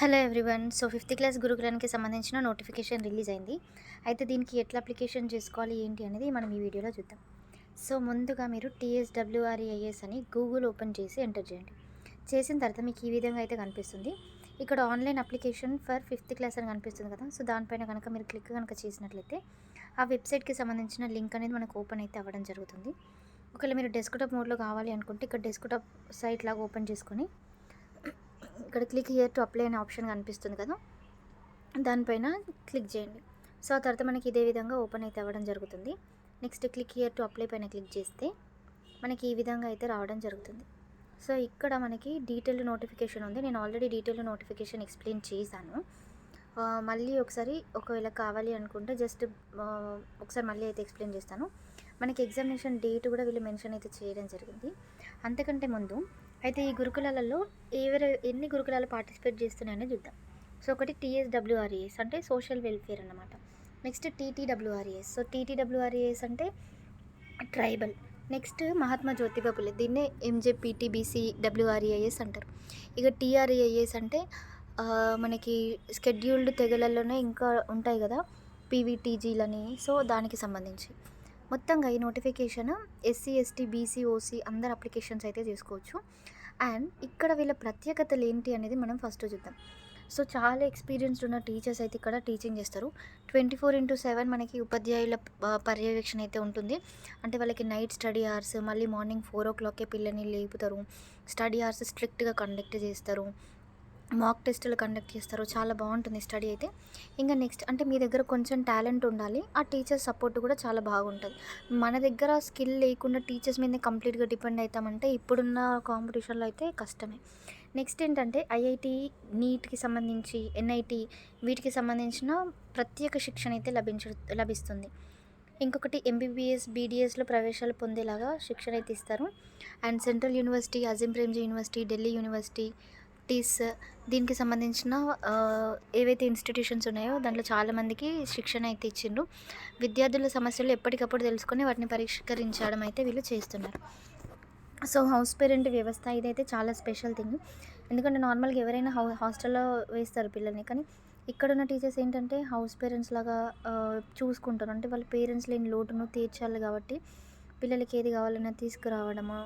Hello everyone so fifth class గురుకులానికి సంబంధించిన notification release అయింది. అయితే దీనికి ఎట్లా అప్లికేషన్ చేసుకోవాలి ఏంటి అనేది మనం ఈ వీడియోలో చూద్దాం. సో ముందుగా మీరు టీఎస్డబ్ల్యూఆర్ఈఐఎస్ అని గూగుల్ ఓపెన్ చేసి ఎంటర్ చేయండి. చేసిన తర్వాత మీకు ఈ విధంగా అయితే కనిపిస్తుంది. ఇక్కడ online application for fifth class అని కనిపిస్తుంది కదా. సో దానిపైన కనుక మీరు క్లిక్ కనుక చేసినట్లయితే ఆ వెబ్సైట్కి సంబంధించిన లింక్ అనేది మనకు ఓపెన్ అయితే అవ్వడం జరుగుతుంది. ఒకవేళ మీరు డెస్క్టాప్ మోడ్లో కావాలి అనుకుంటే ఇక్కడ డెస్క్టాప్ సైట్ లాగా ఓపెన్ చేసుకొని ఇక్కడ క్లిక్ హియర్ టు అప్లై అనే ఆప్షన్ కనిపిస్తుంది కదా. దానిపైన క్లిక్ చేయండి. సో ఆ తర్వాత మనకి ఇదే విధంగా ఓపెన్ అయితే అవ్వడం జరుగుతుంది. Next click here to apply పైన క్లిక్ చేస్తే మనకి ఈ విధంగా అయితే రావడం జరుగుతుంది. సో ఇక్కడ మనకి డీటెయిల్ నోటిఫికేషన్ ఉంది. నేను ఆల్రెడీ డీటెయిల్ నోటిఫికేషన్ ఎక్స్ప్లెయిన్ చేశాను. మళ్ళీ ఒకసారి ఒకవేళ కావాలి అనుకుంటే జస్ట్ ఒకసారి మళ్ళీ అయితే ఎక్స్ప్లెయిన్ చేస్తాను. మనకి ఎగ్జామినేషన్ డేట్ కూడా వీళ్ళు మెన్షన్ అయితే చేయడం జరిగింది. అంతకంటే ముందు అయితే ఈ గురుకులాలలో ఎవరు ఎన్ని గురుకులాలు పార్టిసిపేట్ చేస్తున్నాయని చూద్దాం. సో ఒకటి టీఎస్డబ్ల్యూఆర్ఏఎస్ అంటే సోషల్ వెల్ఫేర్ అన్నమాట. నెక్స్ట్ టీటీడబ్ల్యూఆర్ఏఎస్ సో టీటీడబ్ల్యూఆర్ఏఎస్ అంటే ట్రైబల్ నెక్స్ట్ మహాత్మా జ్యోతిబా పులే దీన్నే ఎంజేపీటీబీసీ డబ్ల్యూఆర్ఏఎస్ అంటారు. ఇక టీఆర్ఏఎస్ అంటే మనకి స్కెడ్యూల్డ్ తెగలలోనే ఇంకా ఉంటాయి కదా పీవీటీజీలని సో దానికి సంబంధించి. మొత్తంగా ఈ notification SC ST BC OC అందరు అప్లికేషన్స్ అయితే చేసుకోవచ్చు. అండ్ ఇక్కడ వీళ్ళ ప్రత్యేకతలు ఏంటి అనేది మనం ఫస్ట్ చూద్దాం. సో చాలా ఎక్స్పీరియన్స్డ్ ఉన్న టీచర్స్ అయితే ఇక్కడ టీచింగ్ చేస్తారు. ట్వంటీ ఫోర్ ఇంటూ సెవెన్ మనకి ఉపాధ్యాయుల పర్యవేక్షణ అయితే ఉంటుంది. అంటే వాళ్ళకి నైట్ స్టడీ అవర్స్ మళ్ళీ మార్నింగ్ ఫోర్ ఓ క్లాకే పిల్లల్ని లేపుతారు. స్టడీ అవర్స్ స్ట్రిక్ట్గా కండక్ట్ చేస్తారు. మాక్ టెస్టులు కండక్ట్ చేస్తారు. చాలా బాగుంటుంది స్టడీ అయితే. ఇంకా నెక్స్ట్ అంటే మీ దగ్గర కొంచెం టాలెంట్ ఉండాలి. ఆ టీచర్ సపోర్ట్ కూడా చాలా బాగుంటుంది. మన దగ్గర స్కిల్ లేకుండా టీచర్స్ మీద కంప్లీట్గా డిపెండ్ అవుతామంటే ఇప్పుడున్న కాంపిటీషన్లో అయితే కష్టమే. నెక్స్ట్ ఏంటంటే ఐఐటి నీట్కి సంబంధించి ఎన్ఐటి వీటికి సంబంధించిన ప్రత్యేక శిక్షణ అయితే లభించ లభిస్తుంది. ఇంకొకటి ఎంబీబీఎస్ బీడీఎస్లో ప్రవేశాలు పొందేలాగా శిక్షణ అయితే ఇస్తారు. And central university Azim Premji university Delhi university TISS దీనికి సంబంధించిన ఏవైతే ఇన్స్టిట్యూషన్స్ ఉన్నాయో దాంట్లో చాలామందికి శిక్షణ అయితే ఇచ్చిండ్రు. విద్యార్థుల సమస్యలు ఎప్పటికప్పుడు తెలుసుకొని వాటిని పరిష్కరించడం అయితే వీళ్ళు చేస్తున్నారు. సో హౌస్ పేరెంట్ వ్యవస్థ ఇదైతే చాలా స్పెషల్ థింగ్. ఎందుకంటే నార్మల్గా ఎవరైనా హౌ హాస్టల్లో వేస్తారు పిల్లల్ని కానీ ఇక్కడ ఉన్న టీచర్స్ ఏంటంటే హౌస్ పేరెంట్స్ లాగా చూసుకుంటారు. అంటే వాళ్ళ పేరెంట్స్ లేని లోటును తీర్చాలి కాబట్టి పిల్లలకి ఏది కావాలన్నా తీసుకురావడము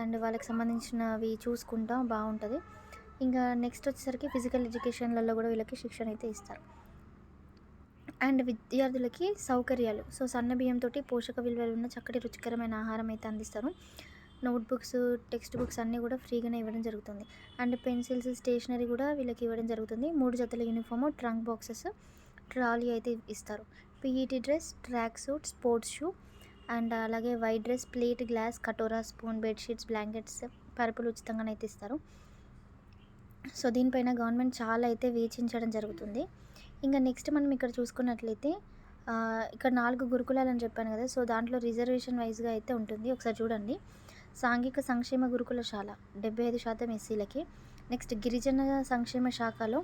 అండ్ వాళ్ళకి సంబంధించినవి చూసుకుంటా బాగుంటుంది. ఇంకా నెక్స్ట్ వచ్చేసరికి ఫిజికల్ ఎడ్యుకేషన్లలో కూడా వీళ్ళకి శిక్షణ అయితే ఇస్తారు. అండ్ విద్యార్థులకి సౌకర్యాలు. సో సన్న బియ్యంతో పోషక విలువలు ఉన్న చక్కటి రుచికరమైన ఆహారం అయితే అందిస్తారు. నోట్బుక్స్ టెక్స్ట్ బుక్స్ అన్నీ కూడా ఫ్రీగానే ఇవ్వడం జరుగుతుంది. అండ్ పెన్సిల్స్ స్టేషనరీ కూడా వీళ్ళకి ఇవ్వడం జరుగుతుంది. మూడు జతల యూనిఫామ్ ట్రంక్ బాక్సెస్ ట్రాలీ అయితే ఇస్తారు. PET dress track suit sports shoe and అలాగే వైట్ డ్రెస్ ప్లేట్ గ్లాస్ కటోరా స్పూన్ బెడ్షీట్స్ బ్లాంకెట్స్ పరుపులు ఉచితంగానైతే అయితే ఇస్తారు. సో దీనిపైన గవర్నమెంట్ చాలా అయితే వేచించడం జరుగుతుంది. ఇంకా నెక్స్ట్ మనం ఇక్కడ చూసుకున్నట్లయితే ఇక్కడ నాలుగు గురుకులాలు అని చెప్పాను కదా సో దాంట్లో రిజర్వేషన్ వైజ్గా అయితే ఉంటుంది. ఒకసారి చూడండి. సాంఘిక సంక్షేమ గురుకులశాల డెబ్బై ఐదు శాతం ఎస్సీలకి. నెక్స్ట్ గిరిజన సంక్షేమ శాఖలో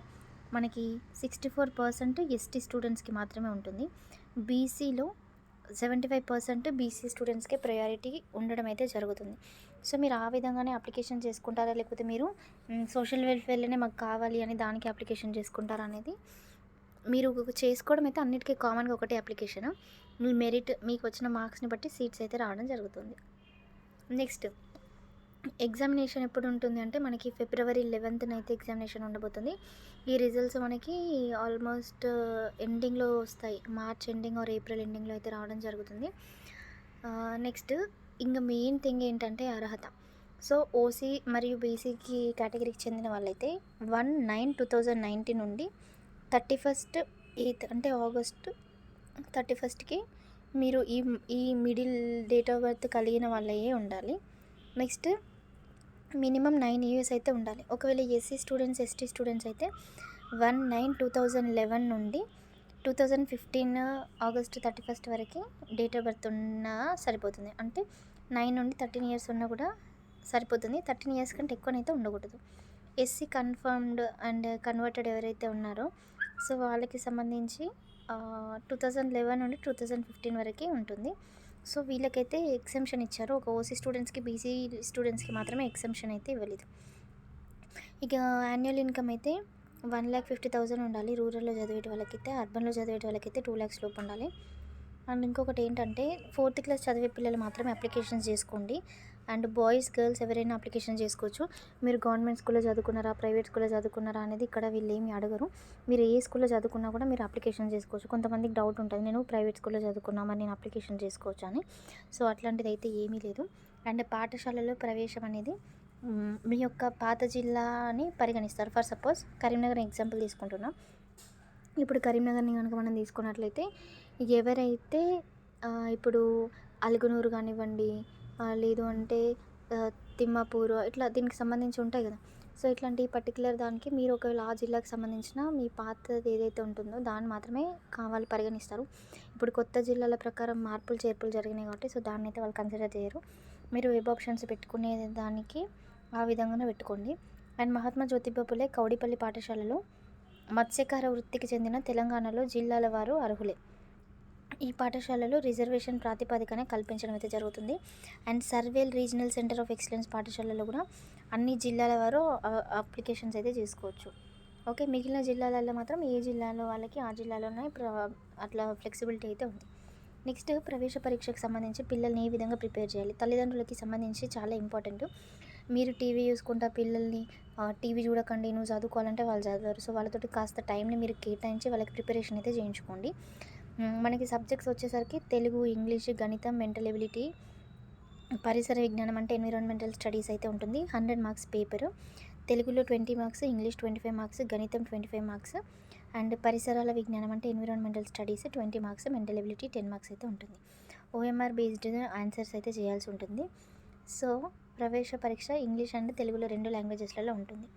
మనకి సిక్స్టీ ఫోర్ పర్సెంట్ ఎస్టీ స్టూడెంట్స్కి మాత్రమే ఉంటుంది. బీసీలో సెవెంటీ ఫైవ్ పర్సెంట్ బీసీ స్టూడెంట్స్కే ప్రయారిటీ ఉండడం అయితే జరుగుతుంది. సో మీరు ఆ విధంగానే అప్లికేషన్ చేసుకుంటారా? లేకపోతే మీరు సోషల్ వెల్ఫేర్లోనే మాకు కావాలి అని దానికి అప్లికేషన్ చేసుకుంటారా అనేది మీరు చేసుకోవడం అయితే అన్నిటికీ కామన్గా ఒకటే అప్లికేషన్. మీ మెరిట్ మీకు వచ్చిన మార్క్స్ని బట్టి సీట్స్ అయితే రావడం జరుగుతుంది. నెక్స్ట్ ఎగ్జామినేషన్ ఎప్పుడు ఉంటుంది అంటే మనకి ఫిబ్రవరి లెవెన్త్న అయితే ఎగ్జామినేషన్ ఉండబోతుంది. ఈ రిజల్ట్స్ మనకి ఆల్మోస్ట్ ఎండింగ్లో వస్తాయి. మార్చ్ ఎండింగ్ ఆర్ ఏప్రిల్ ఎండింగ్లో అయితే రావడం జరుగుతుంది. నెక్స్ట్ ఇంకా మెయిన్ థింగ్ ఏంటంటే అర్హత. సో ఓసీ మరియు బీసీకి కేటగిరీకి చెందిన వాళ్ళైతే one nine two thousand nineteen నుండి థర్టీ ఫస్ట్ ఎయిత్ అంటే ఆగస్ట్ థర్టీ ఫస్ట్కి మీరు ఈ ఈ మిడిల్ డేట్ ఆఫ్ బర్త్ కలిగిన వాళ్ళయే ఉండాలి. నెక్స్ట్ మినిమం నైన్ ఇయర్స్ అయితే ఉండాలి. ఒకవేళ ఎస్సీ స్టూడెంట్స్ ఎస్టీ స్టూడెంట్స్ అయితే one nine two thousand eleven నుండి two thousand fifteen August thirty first వరకు డేట్ ఆఫ్ బర్త్ ఉన్నా సరిపోతుంది. అంటే నైన్ నుండి థర్టీన్ ఇయర్స్ ఉన్నా కూడా సరిపోతుంది. థర్టీన్ ఇయర్స్ కంటే ఎక్కువనైతే ఉండకూడదు. ఎస్సీ కన్ఫర్మ్డ్ అండ్ కన్వర్టెడ్ ఎవరైతే ఉన్నారో సో వాళ్ళకి సంబంధించి టూ థౌజండ్ లెవెన్ నుండి టూ థౌజండ్ ఫిఫ్టీన్ వరకు ఉంటుంది. సో వీళ్ళకైతే ఎగ్జంప్షన్ ఇచ్చారు. ఒక ఓసీ స్టూడెంట్స్కి బీసీ స్టూడెంట్స్కి మాత్రమే ఎగ్జంప్షన్ అయితే ఇవ్వలేదు. ఇక యాన్యువల్ ఇన్కమ్ అయితే వన్ ల్యాక్ ఫిఫ్టీ థౌసండ్ ఉండాలి. రూరల్లో చదివేటి వాళ్ళకైతే అర్బన్లో చదివేటి వాళ్ళకైతే టూ ల్యాక్స్ లోపు ఉండాలి. అండ్ ఇంకొకటి ఏంటంటే ఫోర్త్ క్లాస్ చదివే పిల్లలు మాత్రమే అప్లికేషన్స్ చేసుకోండి. అండ్ బాయ్స్ గర్ల్స్ ఎవరైనా అప్లికేషన్ చేసుకోవచ్చు. మీరు గవర్నమెంట్ స్కూల్లో చదువుకున్నారా ప్రైవేట్ స్కూల్లో చదువుకున్నారా అనేది ఇక్కడ వీళ్ళు ఏమి అడగరు. మీరు ఏ స్కూల్లో చదువుకున్నా కూడా మీరు అప్లికేషన్ చేసుకోవచ్చు. కొంతమందికి డౌట్ ఉంటుంది నేను ప్రైవేట్ స్కూల్లో చదువుకున్నా మరి నేను అప్లికేషన్ చేసుకోవచ్చు అని. సో అట్లాంటిది అయితే ఏమీ లేదు. అండ్ పాఠశాలలో ప్రవేశం అనేది మీ యొక్క పాత జిల్లాని పరిగణిస్తారు. ఫర్ సపోజ్ కరీంనగర్ ఎగ్జాంపుల్ తీసుకుంటున్నాం. ఇప్పుడు కరీంనగర్ని కనుక మనం తీసుకున్నట్లయితే ఎవరైతే ఇప్పుడు అలుగునూరు కానివ్వండి లేదు అంటే ఆ, తిమ్మాపూర్ ఇట్లా దీనికి సంబంధించి ఉంటాయి కదా. సో ఇట్లాంటి పర్టికులర్ దానికి మీరు ఒకవేళ ఆ జిల్లాకు సంబంధించిన మీ పాతది ఏదైతే ఉంటుందో దాన్ని మాత్రమే కావాలి పరిగణిస్తారు. ఇప్పుడు కొత్త జిల్లాల ప్రకారం మార్పులు చేర్పులు జరిగినాయి కాబట్టి సో దాన్ని అయితే వాళ్ళు కన్సిడర్ చేయరు. మీరు వెబ్ ఆప్షన్స్ పెట్టుకునే దానికి ఆ విధంగానే పెట్టుకోండి. అండ్ మహాత్మా జ్యోతిబా పులే కౌడిపల్లి పాఠశాలలో మత్స్యకార వృత్తికి చెందిన తెలంగాణలో జిల్లాల వారు అర్హులే. ఈ పాఠశాలలో రిజర్వేషన్ ప్రాతిపదికన కల్పించడం అయితే జరుగుతుంది. And Sarvail regional centre of excellence పాఠశాలలో కూడా అన్ని జిల్లాల వారు అప్లికేషన్స్ అయితే చేసుకోవచ్చు. ఓకే మిగిలిన జిల్లాలలో మాత్రం ఏ జిల్లాలో వాళ్ళకి ఆ జిల్లాలోనే ప్ర- అట్లా ఫ్లెక్సిబిలిటీ అయితే ఉంది. నెక్స్ట్ ప్రవేశ పరీక్షకు సంబంధించి పిల్లల్ని ఏ విధంగా ప్రిపేర్ చేయాలి? తల్లిదండ్రులకి సంబంధించి చాలా ఇంపార్టెంట్. మీరు టీవీ చూసుకుంటా పిల్లల్ని టీవీ చూడకండి నువ్వు చదువుకోవాలంటే వాళ్ళు చదవరు. సో వాళ్ళతోటి కాస్త టైంని మీరు కేటాయించి వాళ్ళకి ప్రిపరేషన్ అయితే చేయించుకోండి. మనకి సబ్జెక్ట్స్ వచ్చేసరికి తెలుగు ఇంగ్లీష్ గణితం మెంటల్ ఎబిలిటీ పరిసర విజ్ఞానం అంటే ఎన్విరాన్మెంటల్ స్టడీస్ అయితే ఉంటుంది. Hundred marks paper. తెలుగులో twenty marks English twenty five marks గణితం ట్వంటీ ఫైవ్ మార్క్స్. అండ్ పరిసరాల విజ్ఞానం అంటే environmental studies twenty marks mental ability ten marks అయితే ఉంటుంది. ఓఎంఆర్ బేస్డ్ ఆన్సర్స్ అయితే చేయాల్సి ఉంటుంది. సో ప్రవేశ పరీక్ష ఇంగ్లీష్ అండ్ తెలుగులో రెండు లాంగ్వేజెస్లలో ఉంటుంది.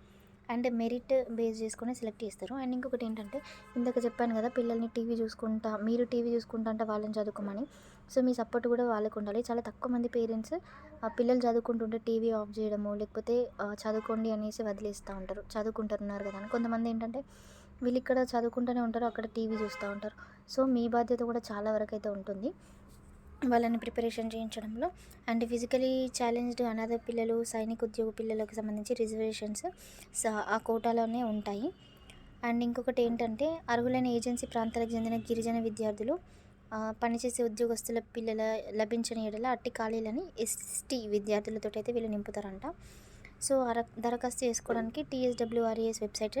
అండ్ మెరిట్ బేస్ చేసుకుని సెలెక్ట్ చేస్తారు. అండ్ ఇంకొకటి ఏంటంటే ఇందాక చెప్పాను కదా పిల్లల్ని టీవీ చూసుకుంటా మీరు టీవీ చూసుకుంటా అంటే వాళ్ళని చదువుకోమని. సో మీ సపోర్ట్ కూడా వాళ్ళకు ఉండాలి. చాలా తక్కువ మంది పేరెంట్స్ ఆ పిల్లలు చదువుకుంటుంటే టీవీ ఆఫ్ చేయడము లేకపోతే చదువుకోండి అనేసి వదిలేస్తూ ఉంటారు. చదువుకుంటున్నారు కదా అని. కొంతమంది ఏంటంటే వీళ్ళు ఇక్కడ చదువుకుంటూనే ఉంటారు అక్కడ టీవీ చూస్తూ ఉంటారు. సో మీ బాధ్యత కూడా చాలా వరకు అయితే ఉంటుంది. వాళ్ళని ప్రిపరేషన్ చేయించడంలో. అండ్ ఫిజికలీ ఛాలెంజ్డ్ అనాథ పిల్లలు సైనిక ఉద్యోగ పిల్లలకు సంబంధించి రిజర్వేషన్స్ ఆ కోటాలోనే ఉంటాయి. అండ్ ఇంకొకటి ఏంటంటే అర్హులైన ఏజెన్సీ ప్రాంతాలకు చెందిన గిరిజన విద్యార్థులు పనిచేసే ఉద్యోగస్తుల పిల్లల లభించని ఎడల అట్టి ఖాళీలని ఎస్టీ విద్యార్థులతో అయితే వీళ్ళు నింపుతారంట. సో అర దరఖాస్తు చేసుకోవడానికి టీఎస్డబ్ల్యూఆర్ఏఎస్ వెబ్సైట్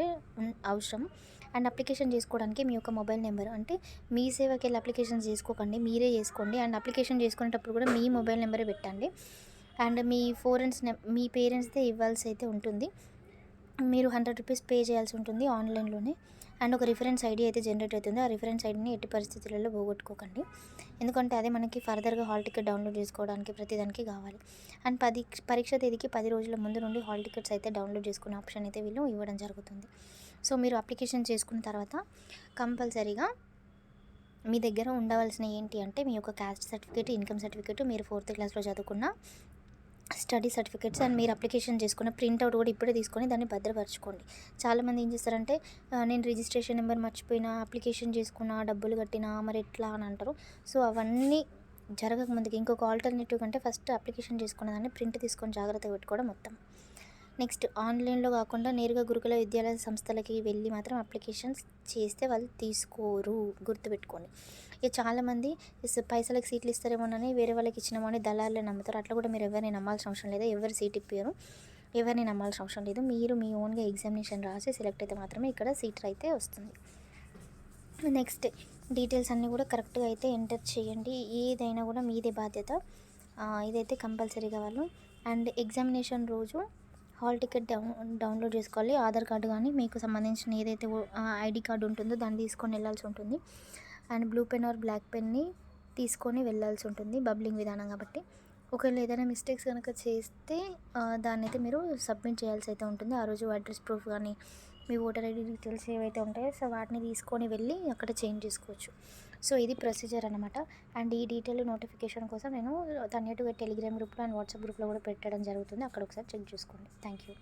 అవసరం. అండ్ అప్లికేషన్ చేసుకోవడానికి మీ యొక్క మొబైల్ నెంబర్ అంటే మీ సేవకి వెళ్ళి అప్లికేషన్ చేసుకోకండి మీరే చేసుకోండి. అండ్ అప్లికేషన్ చేసుకునేటప్పుడు కూడా మీ మొబైల్ నెంబరే పెట్టండి. అండ్ మీ ఫోరెన్స్ మీ పేరెంట్స్దే ఇవ్వాల్సి అయితే ఉంటుంది. మీరు హండ్రెడ్ రూపీస్ పే చేయాల్సి ఉంటుంది ఆన్లైన్లోనే. అండ్ ఒక రిఫరెన్స్ ఐడి అయితే జనరేట్ అవుతుంది. ఆ రిఫరెన్స్ ఐడిని ఎట్టి పరిస్థితులలో పోగొట్టుకోకండి. ఎందుకంటే అదే మనకి ఫర్దర్గా హాల్ టికెట్ డౌన్లోడ్ చేసుకోవడానికి ప్రతిదానికి కావాలి. అండ్ పది పరీక్ష తేదీకి పది రోజుల ముందు నుండి హాల్ టికెట్స్ అయితే డౌన్లోడ్ చేసుకునే ఆప్షన్ అయితే వీళ్ళు ఇవ్వడం జరుగుతుంది. సో మీరు అప్లికేషన్ చేసుకున్న తర్వాత కంపల్సరీగా మీ దగ్గర ఉండవలసిన ఏంటి అంటే మీ యొక్క క్యాస్ట్ సర్టిఫికేట్ ఇన్కమ్ సర్టిఫికేట్ మీరు ఫోర్త్ క్లాస్లో చదువుకున్న స్టడీ సర్టిఫికేట్స్ అండ్ మీరు అప్లికేషన్ చేసుకున్న ప్రింట్అవుట్ కూడా ఇప్పుడే తీసుకొని దాన్ని భద్రపరచుకోండి. చాలామంది ఏం చేస్తారంటే నేను రిజిస్ట్రేషన్ నెంబర్ మర్చిపోయినా అప్లికేషన్ చేసుకున్నా డబ్బులు కట్టినా మరి ఎట్లా? అని అంటారు. సో అవన్నీ జరగక ముందుకి ఇంకొక ఆల్టర్నేటివ్ కంటే ఫస్ట్ అప్లికేషన్ చేసుకున్న దాన్ని ప్రింట్ తీసుకొని జాగ్రత్తగా పెట్టుకోవడం మొత్తం నెక్స్ట్ ఆన్లైన్లో కాకుండా నేరుగా గురుకుల విద్యాలయ సంస్థలకి వెళ్ళి మాత్రం అప్లికేషన్స్ చేస్తే వాళ్ళు తీసుకోరు. గుర్తుపెట్టుకోండి. ఇక చాలామంది పైసలకు సీట్లు ఇస్తారేమోనని వేరే వాళ్ళకి ఇచ్చినామని దళారులే నమ్ముతారు. అట్లా కూడా మీరు ఎవరిని నమ్మాల్సిన అవసరం లేదు. ఎవరు సీట్ ఇప్పారు ఎవరిని నమ్మాల్సిన అవసరం లేదు. మీరు మీ ఓన్గా ఎగ్జామినేషన్ రాసి సెలెక్ట్ అయితే మాత్రమే ఇక్కడ సీట్ అయితే వస్తుంది. నెక్స్ట్ డీటెయిల్స్ అన్నీ కూడా కరెక్ట్గా అయితే ఎంటర్ చేయండి. ఏదైనా కూడా మీదే బాధ్యత. ఇదైతే కంపల్సరీగా వాళ్ళు. అండ్ ఎగ్జామినేషన్ రోజు హాల్ టికెట్ డౌన్ డౌన్లోడ్ చేసుకోవాలి. ఆధార్ కార్డు కానీ మీకు సంబంధించిన ఏదైతే ఐడి కార్డు ఉంటుందో దాన్ని తీసుకొని వెళ్ళాల్సి ఉంటుంది. And blue pen or black పెన్ని తీసుకొని వెళ్ళాల్సి ఉంటుంది బబ్లింగ్ విధానం కాబట్టి. ఒకవేళ ఏదైనా మిస్టేక్స్ కనుక చేస్తే దాన్ని అయితే మీరు సబ్మిట్ చేయాల్సి అయితే ఉంటుంది. ఆ రోజు అడ్రస్ ప్రూఫ్ కానీ మీ ఓటర్ ఐడి డీటెయిల్స్ ఏవైతే ఉంటాయో సో వాటిని తీసుకొని వెళ్ళి అక్కడ చేంజ్ చేసుకోవచ్చు. సో ఇది ప్రొసీజర్ అనమాట అండ్ ఈ డీటెయిల్ నోటిఫికేషన్ కోసం నేను తన్యటుగా టెలిగ్రామ్ గ్రూప్లో అండ్ వాట్సాప్ గ్రూప్లో కూడా పెట్టడం జరుగుతుంది. అక్కడ ఒకసారి చెక్ చేసుకోండి. Thank you.